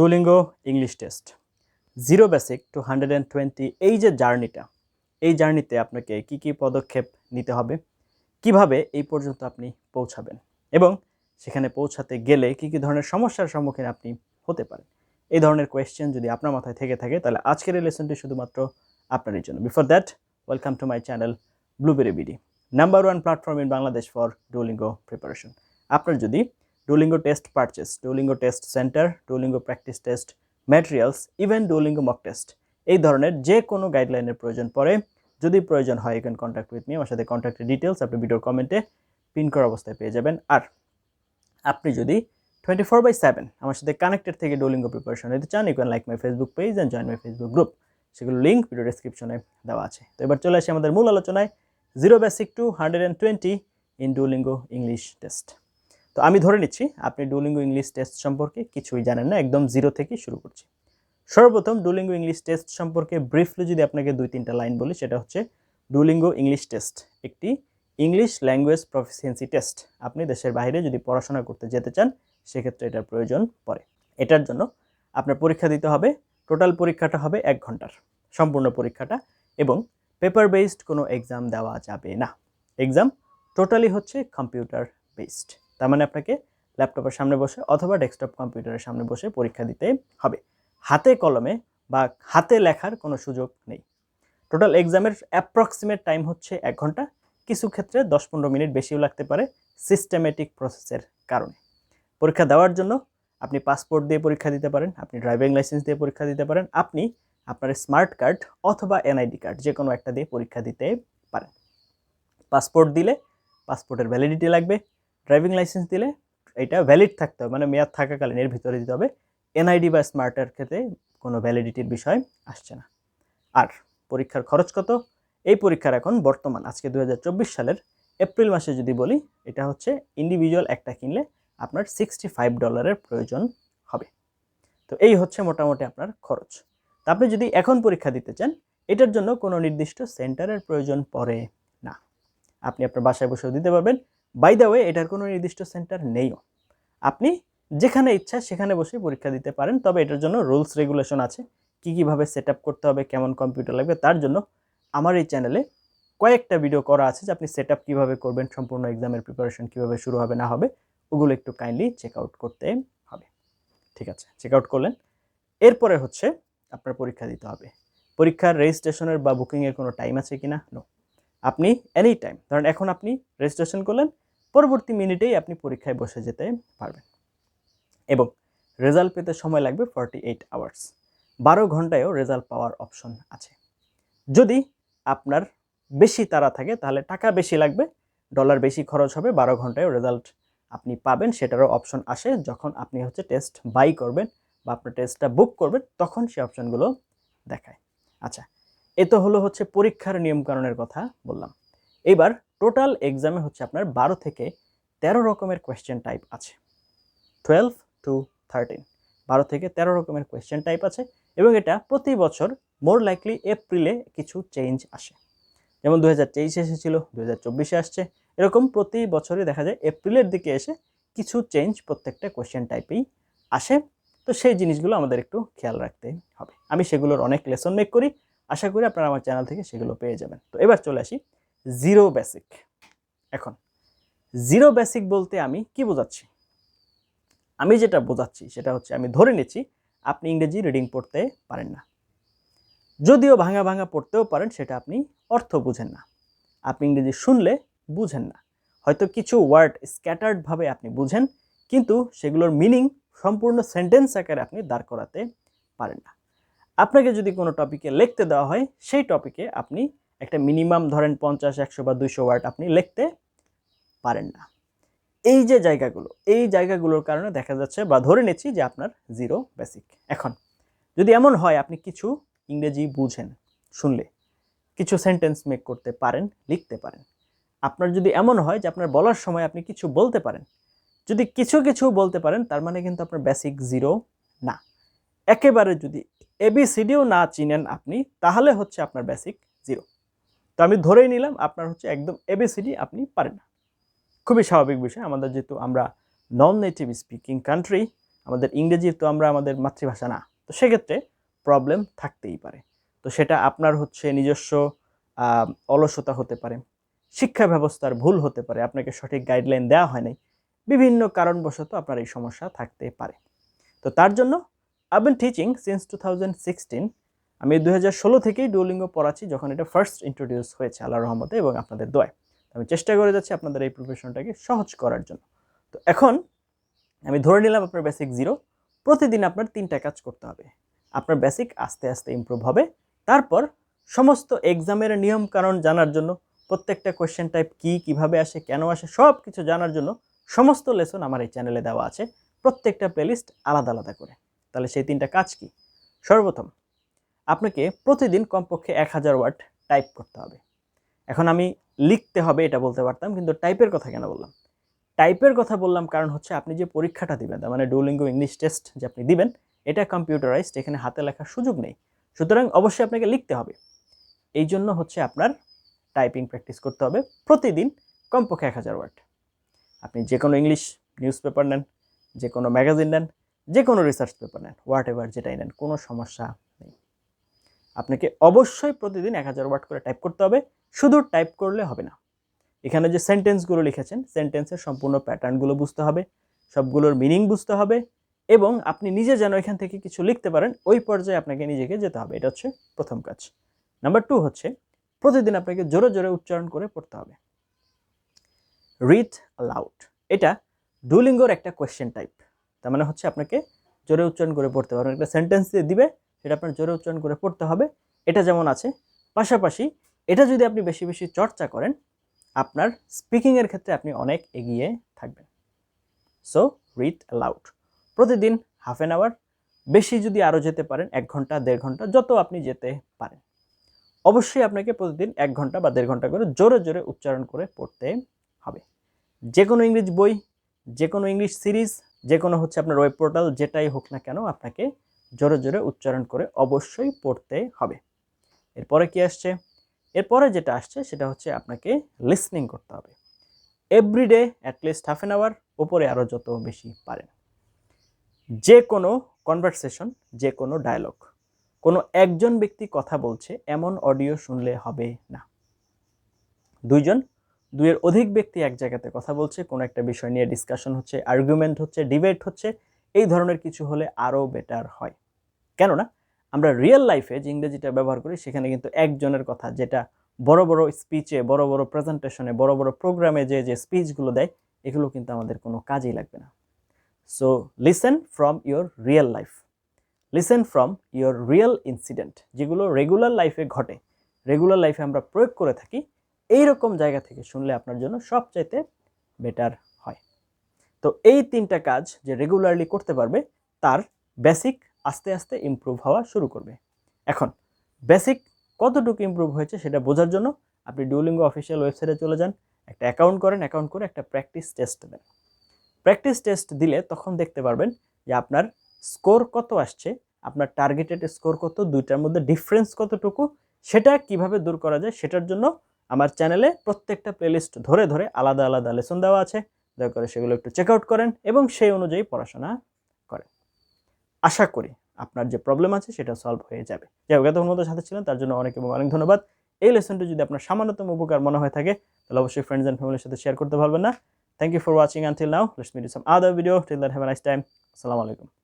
Duolingo English test zero basic to hundred and twenty এই যে জার্নিটা এই জার্নিতে আপনাকে কি কি পদক্ষেপ নিতে হবে, কীভাবে এই পর্যন্ত আপনি পৌঁছাবেন এবং সেখানে পৌঁছাতে গেলে কি কি ধরনের সমস্যার সম্মুখীন আপনি হতে পারেন, এই ধরনের কোয়েশ্চেন যদি আপনার মাথায় থেকে থাকে, তাহলে আজকের এই লেসনটি শুধুমাত্র আপনারই জন্য। Before that welcome to my channel Blueberry BD number one platform in Bangladesh for Duolingo preparation আপনার যদি Duolingo test purchase Duolingo test centre Duolingo practice test materials even Duolingo mock test এই ধরনের যে কোনো গাইডলাইনের প্রয়োজন পড়ে, যদি প্রয়োজন হয় you can contact with me আমার সাথে কন্ট্যাক্টের ডিটেলস আপনি ভিডিওর কমেন্টে পিন করা অবস্থায় পেয়ে যাবেন। আর আপনি যদি টোয়েন্টি ফোর বাই সেভেন আমার সাথে কানেক্টেড থেকে ডোলিঙ্গো প্রিপারেশন নিতে চান you can like my Facebook page and join my Facebook group সেগুলো লিঙ্ক ভিডিও ডিসক্রিপশনে দেওয়া আছে। তো এবার চলে আসি আমাদের মূল আলোচনায় zero basic to hundred and twenty in Duolingo English test তো আমি ধরে নিচ্ছি, আপনি ডুলিঙ্গো ইংলিশ টেস্ট সম্পর্কে কিছুই জানেন না, একদম জিরো থেকে শুরু করছি। সর্বপ্রথম ডুলিঙ্গো ইংলিশ টেস্ট সম্পর্কে ব্রিফলি যদি আপনাকে দুই তিনটা লাইন বলি, সেটা হচ্ছে ডুলিঙ্গো ইংলিশ টেস্ট একটি ইংলিশ ল্যাঙ্গুয়েজ প্রফিসিয়েন্সি টেস্ট আপনি দেশের বাইরে যদি পড়াশোনা করতে যেতে চান, সেক্ষেত্রে এটার প্রয়োজন পড়ে। এটার জন্য আপনার পরীক্ষা দিতে হবে টোটাল পরীক্ষাটা হবে এক ঘণ্টার সম্পূর্ণ পরীক্ষাটা এবং পেপার বেসড কোনো এক্সাম দেওয়া যাবে না। এক্সাম টোটালি হচ্ছে কম্পিউটার বেসড তার মানে আপনাকে ল্যাপটপের সামনে বসে অথবা ডেস্কটপ কম্পিউটারের সামনে বসে পরীক্ষা দিতে হবে। হাতে কলমে বা হাতে লেখার কোনো সুযোগ নেই। টোটাল এক্সামের অ্যাপ্রক্সিমেট টাইম হচ্ছে এক ঘণ্টা। কিছু ক্ষেত্রে দশ পনেরো মিনিট বেশিও লাগতে পারে সিস্টেমেটিক প্রসেসের কারণে। পরীক্ষা দেওয়ার জন্য আপনি পাসপোর্ট দিয়ে পরীক্ষা দিতে পারেন, আপনি ড্রাইভিং লাইসেন্স দিয়ে পরীক্ষা দিতে পারেন, আপনি আপনার স্মার্ট কার্ড অথবা এনআইডি কার্ড যে কোনো একটা দিয়ে পরীক্ষা দিতে পারেন। পাসপোর্ট দিলে পাসপোর্টের ভ্যালিডিটি লাগবে ড্রাইভিং লাইসেন্স দিলে এটা ভ্যালিড থাকতে হবে মানে মেয়াদ থাকাকালীন এর ভিতরে দিতে হবে। এনআইডি বা স্মার্টের ক্ষেত্রে কোনো ভ্যালিডিটির বিষয় আসছে না। আর পরীক্ষার খরচ কত? এই পরীক্ষার এখন বর্তমান, আজকে দু হাজার চব্বিশ সালের এপ্রিল মাসে যদি বলি, এটা হচ্ছে ইন্ডিভিজুয়াল একটা কিনলে আপনার সিক্সটি ফাইভ ডলারের প্রয়োজন হবে। তো এই হচ্ছে মোটামুটি আপনার খরচ। তা আপনি যদি এখন পরীক্ষা দিতে চান, এটার জন্য কোনো নির্দিষ্ট সেন্টারের প্রয়োজন পড়ে না। আপনি আপনার বাসায় বসেও দিতে পারবেন বাই দ্য ওয়ে এটার কোনো নির্দিষ্ট সেন্টার নেইও। আপনি যেখানে ইচ্ছা সেখানে বসে পরীক্ষা দিতে পারেন, তবে এটার জন্য রুলস রেগুলেশন আছে। কী কীভাবে সেট করতে হবে, কেমন কম্পিউটার লাগবে, তার জন্য আমার এই চ্যানেলে কয়েকটা ভিডিও করা আছে যে আপনি সেট আপ কীভাবে করবেন, সম্পূর্ণ এক্সামের প্রিপারেশন কীভাবে শুরু হবে, না হবে, ওগুলো একটু কাইন্ডলি চেক আউট করতে হবে। ঠিক আছে চেক আউট করলেন। এরপরে হচ্ছে আপনার পরীক্ষা দিতে হবে। পরীক্ষার রেজিস্ট্রেশনের বা বুকিংয়ের কোনো টাইম আছে কি না নো আপনি এনি টাইম ধরেন এখন আপনি রেজিস্ট্রেশন করলেন পরবর্তী মিনিটেই আপনি পরীক্ষায় বসে যেতে পারবেন। এবং রেজাল্ট পেতে সময় লাগবে ফর্টি এইট আওয়ার্স বারো ঘন্টায়ও রেজাল্ট পাওয়ার অপশন আছে। যদি আপনার বেশি তারা থাকে, তাহলে টাকা বেশি লাগবে ডলার বেশি খরচ হবে, বারো ঘন্টায়ও রেজাল্ট আপনি পাবেন, সেটারও অপশন আসে। যখন আপনি হচ্ছে টেস্ট বাই করবেন বা আপনার টেস্টটা বুক করবেন, তখন সেই অপশনগুলো দেখায়। আচ্ছা এ তো হলো হচ্ছে পরীক্ষার নিয়মকানুনের কথা বললাম। এবার টোটাল এক্সামে হচ্ছে আপনার বারো থেকে তেরো রকমের কোয়েশ্চেন টাইপ আছে। টুয়েলভ টু থার্টিন বারো থেকে তেরো রকমের কোয়েশ্চেন টাইপ আছে এবং এটা প্রতি বছর মোর লাইকলি এপ্রিলে কিছু চেঞ্জ আসে। যেমন দু হাজার তেইশে এসেছিল দু হাজার চব্বিশে আসছে। এরকম প্রতি বছরই দেখা যায় এপ্রিলের দিকে এসে কিছু চেঞ্জ প্রত্যেকটা কোয়েশ্চেন টাইপেই আসে। তো সেই জিনিসগুলো আমাদের একটু খেয়াল রাখতে হবে। আমি সেগুলোর অনেক লেসন মেক করি। আশা করি আপনারা আমার চ্যানেল থেকে সেগুলো পেয়ে যাবেন। তো এবার চলে আসি জিরো বেসিক এখন জিরো বেসিক বলতে আমি কি বোঝাচ্ছি? আমি যেটা বোঝাচ্ছি সেটা হচ্ছে আমি ধরে নিচ্ছি আপনি ইংরেজি রিডিং পড়তে পারেন না। যদিও ভাঙা ভাঙা পড়তেও পারেন, সেটা আপনি অর্থ বুঝেন না। আপনি ইংরেজি শুনলে বুঝেন না। হয়তো কিছু ওয়ার্ড স্ক্যাটার্ডভাবে আপনি বুঝেন, কিন্তু সেগুলোর মিনিং সম্পূর্ণ সেন্টেন্স আকারে আপনি দাঁড় করাতে পারেন না। আপনাকে যদি কোনো টপিকে লিখতে দেওয়া হয়, সেই টপিকে আপনি একটা মিনিমাম ধরেন পঞ্চাশ, একশো বা দুইশো ওয়ার্ড আপনি লিখতে পারেন না। এই যে জায়গাগুলো, এই জায়গাগুলোর কারণে দেখা যাচ্ছে বা ধরে নিচ্ছি যে আপনার জিরো বেসিক। এখন, যদি এমন হয় আপনি কিছু ইংরেজি বুঝেন, শুনলে, কিছু সেন্টেন্স মেক করতে পারেন, লিখতে পারেন। আপনার যদি এমন হয় যে আপনার বলার সময় আপনি কিছু বলতে পারেন, যদি কিছু কিছু বলতে পারেন, তার মানে কিন্তু আপনার বেসিক জিরো না। একেবারে যদি এবিসিডিও না চিনেন আপনি, তাহলে হচ্ছে আপনার বেসিক জিরো। তো আমি ধরেই নিলাম আপনার হচ্ছে একদম এবিসিডি আপনি পারেন না। খুবই স্বাভাবিক বিষয়, আমাদের যেহেতু আমরা নন নেটিভ স্পিকিং কান্ট্রি আমাদের ইংরেজি তো আমরা আমাদের মাতৃভাষা না, তো সেক্ষেত্রে প্রবলেম থাকতেই পারে। তো সেটা আপনার হচ্ছে নিজস্ব অলসতা হতে পারে, শিক্ষা ব্যবস্থার ভুল হতে পারে, আপনাকে সঠিক গাইডলাইন দেওয়া হয় নাই, বিভিন্ন কারণবশত আপনার এই সমস্যা থাকতে পারে। তো তার জন্য I been teaching since two thousand sixteen আমি দু হাজার ষোলো থেকেই ডুলিঙ্গো পড়াচ্ছি যখন এটা ফার্স্ট ইন্ট্রোডিউস হয়েছে আল্লাহ রহমতে এবং আপনাদের দোয়ায়। আমি চেষ্টা করে যাচ্ছি আপনাদের এই প্রফেশনটাকে সহজ করার জন্য। তো এখন আমি ধরে নিলাম আপনার বেসিক জিরো প্রতিদিন আপনার তিনটা কাজ করতে হবে। আপনার বেসিক আস্তে আস্তে ইমপ্রুভ হবে। তারপর সমস্ত এক্সামের নিয়ম কারণ জানার জন্য, প্রত্যেকটা কোয়েশ্চেন টাইপ কী, কীভাবে আসে, কেন আসে সব কিছু জানার জন্য সমস্ত লেসন আমার এই চ্যানেলে দেওয়া আছে। প্রত্যেকটা প্লেলিস্ট আলাদা আলাদা করে। তাহলে সেই তিনটা কাজ কি? সর্বপ্রথম আপনাকে প্রতিদিন কমপক্ষে এক হাজার ওয়ার্ড টাইপ করতে হবে। এখন আমি লিখতে হবে এটা বলতে পারতাম, কিন্তু টাইপের কথা কেন বললাম? টাইপের কথা বললাম কারণ হচ্ছে আপনি যে পরীক্ষাটা দিবেন মানে ডুলিঙ্গো ইংলিশ টেস্ট যে আপনি দিবেন, এটা কম্পিউটারাইজড এখানে হাতে লেখার সুযোগ নেই। সুতরাং অবশ্যই আপনাকে লিখতে হবে। এই জন্য হচ্ছে আপনার টাইপিং প্র্যাকটিস করতে হবে প্রতিদিন কমপক্ষে এক হাজার ওয়ার্ড। আপনি যে কোনো ইংলিশ নিউজ পেপার নেন, যে কোনো ম্যাগাজিন নেন, যে কোনো রিসার্চ পেপার নেন হোয়াট এভার যেটাই নেন, কোনো সমস্যা আপনাকে অবশ্যই প্রতিদিন এক হাজার ওয়ার্ড করে টাইপ করতে হবে। শুধু টাইপ করলে হবে না। এখানে যে সেন্টেন্সগুলো লিখেছেন সেন্টেন্সের সম্পূর্ণ প্যাটার্নগুলো বুঝতে হবে, সবগুলোর মিনিং বুঝতে হবে এবং আপনি নিজে যেন এখান থেকে কিছু লিখতে পারেন, ওই পর্যায়ে আপনাকে নিজেকে যেতে হবে। এটা হচ্ছে প্রথম কাজ। নাম্বার টু হচ্ছে প্রতিদিন আপনাকে জোরে জোরে উচ্চারণ করে পড়তে হবে। রিড অ্যালাউড এটা ডুলিঙ্গোর একটা কোয়েশ্চেন টাইপ তার মানে হচ্ছে আপনাকে জোরে উচ্চারণ করে পড়তে পারবেন একটা সেন্টেন্স দিয়ে দিবে সেটা আপনার জোরে উচ্চারণ করে পড়তে হবে। এটা যেমন আছে, পাশাপাশি এটা যদি আপনি বেশি বেশি চর্চা করেন, আপনার স্পিকিংয়ের ক্ষেত্রে আপনি অনেক এগিয়ে থাকবেন। সো রিড অ্যালাউড প্রতিদিন হাফ অ্যান আওয়ার বেশি যদি আরও যেতে পারেন, এক ঘণ্টা, দেড় ঘণ্টা, যত আপনি যেতে পারেন। অবশ্যই আপনাকে প্রতিদিন এক ঘণ্টা বা দেড় ঘণ্টা করে জোরে জোরে উচ্চারণ করে পড়তে হবে। যে কোনো ইংলিশ বই, যে কোনো ইংলিশ সিরিজ যে কোনো হচ্ছে আপনার ওয়েব পোর্টাল যেটাই হোক না কেন, আপনাকে জোরে জোরে উচ্চারণ করে অবশ্যই পড়তে হবে। এরপরে কি আসছে? এরপরে যেটা আসছে সেটা হচ্ছে আপনাকে লিসনিং করতে হবে। Every day at least half an hour ওপরে আরও যত বেশি পারেন। যে কোনো কনভারসেশন যে কোনো ডায়লগ কোনো একজন ব্যক্তি কথা বলছে, এমন অডিও শুনলে হবে না। দুইজন, দুইয়ের অধিক ব্যক্তি এক জায়গাতে কথা বলছে, কোনো একটা বিষয় নিয়ে ডিসকাশন হচ্ছে আর্গুমেন্ট হচ্ছে ডিবেট হচ্ছে এই ধরনের কিছু হলে আরও বেটার হয়। কেননা, আমরা রিয়েল লাইফে যে ইংরেজিটা ব্যবহার করি, সেখানে কিন্তু একজনের কথা, যেটা বড় বড় স্পিচে বড় বড় প্রেজেন্টেশনে বড় বড় প্রোগ্রামে যে যে স্পিচগুলো দেয়, এগুলো কিন্তু আমাদের কোনো কাজেই লাগবে না। So listen from your real life listen from your real incident যেগুলো রেগুলার লাইফে ঘটে। রেগুলার লাইফে আমরা প্রয়োগ করে থাকি এই রকম জায়গা থেকে শুনলে আপনার জন্য সবচাইতে বেটার তো এই তিনটা কাজ যে রেগুলারলি করতে পারবে, তার বেসিক আস্তে আস্তে ইমপ্রুভ হওয়া শুরু করবে। এখন বেসিক কতটুকু ইমপ্রুভ হয়েছে সেটা বোঝার জন্য আপনি ডুলিঙ্গো অফিসিয়াল ওয়েবসাইটে চলে যান, একটা অ্যাকাউন্ট করেন অ্যাকাউন্ট করে একটা প্র্যাকটিস টেস্ট দেন। প্র্যাকটিস টেস্ট দিলে তখন দেখতে পারবেন যে আপনার স্কোর কত আসছে, আপনার টার্গেটেড স্কোর কত, দুইটার মধ্যে ডিফারেন্স কতটুকু, সেটা কীভাবে দূর করা যায়, সেটার জন্য আমার চ্যানেলে প্রত্যেকটা প্লেলিস্ট ধরে ধরে আলাদা আলাদা লেসন দেওয়া আছে। দয়া করে সেগুলো একটু চেক আউট করেন এবং সেই অনুযায়ী পড়াশোনা করেন। আশা করি আপনার যে প্রবলেম আছে সেটা সলভ হয়ে যাবে। যাই হোক, এতক্ষণ মতো সাথে ছিলেন, তার জন্য অনেক এবং অনেক ধন্যবাদ। এই লেসনটি যদি আপনার সামান্যতম উপকার মনে হয়ে থাকে, তাহলে অবশ্যই ফ্রেন্ডস অ্যান্ড ফ্যামিলির সাথে শেয়ার করতে পারবেন না। Thank you for watching until now let's meet some other video till that have a nice time আসসালামু আলাইকুম